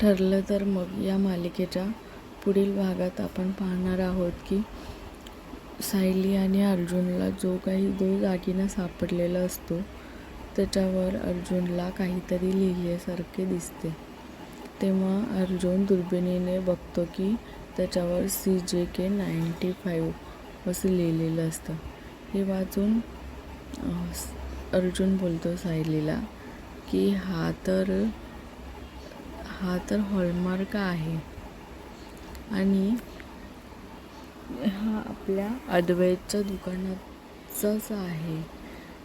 ठरलं तर मग या मालिकेच्या पुढील भागात आपण पाहणार आहोत की सायली आणि अर्जुनला जो काही जो दागिना सापडलेला असतो त्याच्यावर अर्जुनला काहीतरी लिहिल्यासारखे दिसते. तेव्हा अर्जुन दुर्बिणीने बघतो की त्याच्यावर सी जे के नाईंटी फाईव्ह असं लिहिलेलं असतं. हे वाचून अर्जुन बोलतो सायलीला की हा तर हा तर हॉलमार्क आहे. आणि हा आपल्या अद्वैतच्या दुकानाचाच आहे.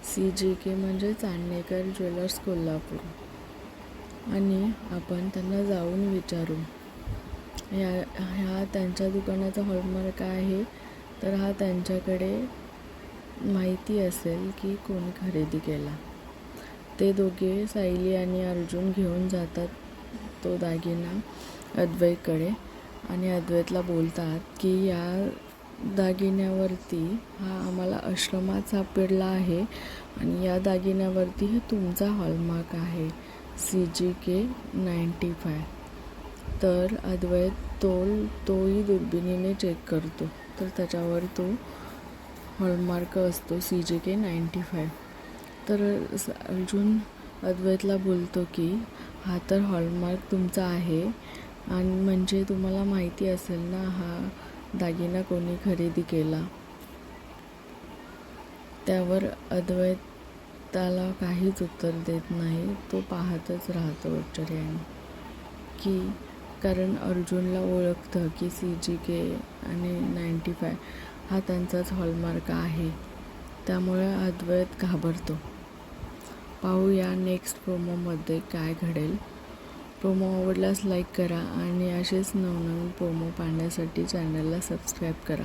सी जी के म्हणजे चांदणेकर ज्वेलर्स कोल्हापूर. आणि आपण त्यांना जाऊन विचारू. ह्या ह्या त्यांच्या दुकानाचा हॉलमार्क आहे. तर हा त्यांच्याकडे माहिती असेल की कोण खरेदी केला. ते दोघे सायली आणि अर्जुन घेऊन जातात तो दागिना अद्वैतकडे. आणि अद्वैतला बोलतात की या दागिन्यावरती हा आम्हाला आश्रमात सापडला आहे आणि या दागिन्यावरती हे तुमचा हॉलमार्क आहे C G K ninety five. तर अद्वैत तो तोही दुर्बिणीने चेक करतो. तर त्याच्यावर तो हॉलमार्क असतो सी जे के नाईंटी फाय. तर अर्जुन अद्वैतला बोलतो की हा तर हॉलमार्क तुमचा आहे आणि म्हणजे तुम्हाला माहिती असेल ना हा दागिना कोणी खरेदी केला. त्यावर अद्वैत त्याला काहीच उत्तर देत नाही. तो पाहतच राहतो आश्चर्याने की कारण अर्जुनला ओळखतं की सी जी के आणि नाईंटी फाय हा त्यांचाच हॉलमार्क आहे. त्यामुळे अद्वैत घाबरतो. पाहूया नेक्स्ट प्रोमोमध्ये काय घडेल. प्रोमो आवडल्यास लाईक करा आणि असेच नवनवीन प्रोमो पाहण्यासाठी चॅनलला सबस्क्राईब करा.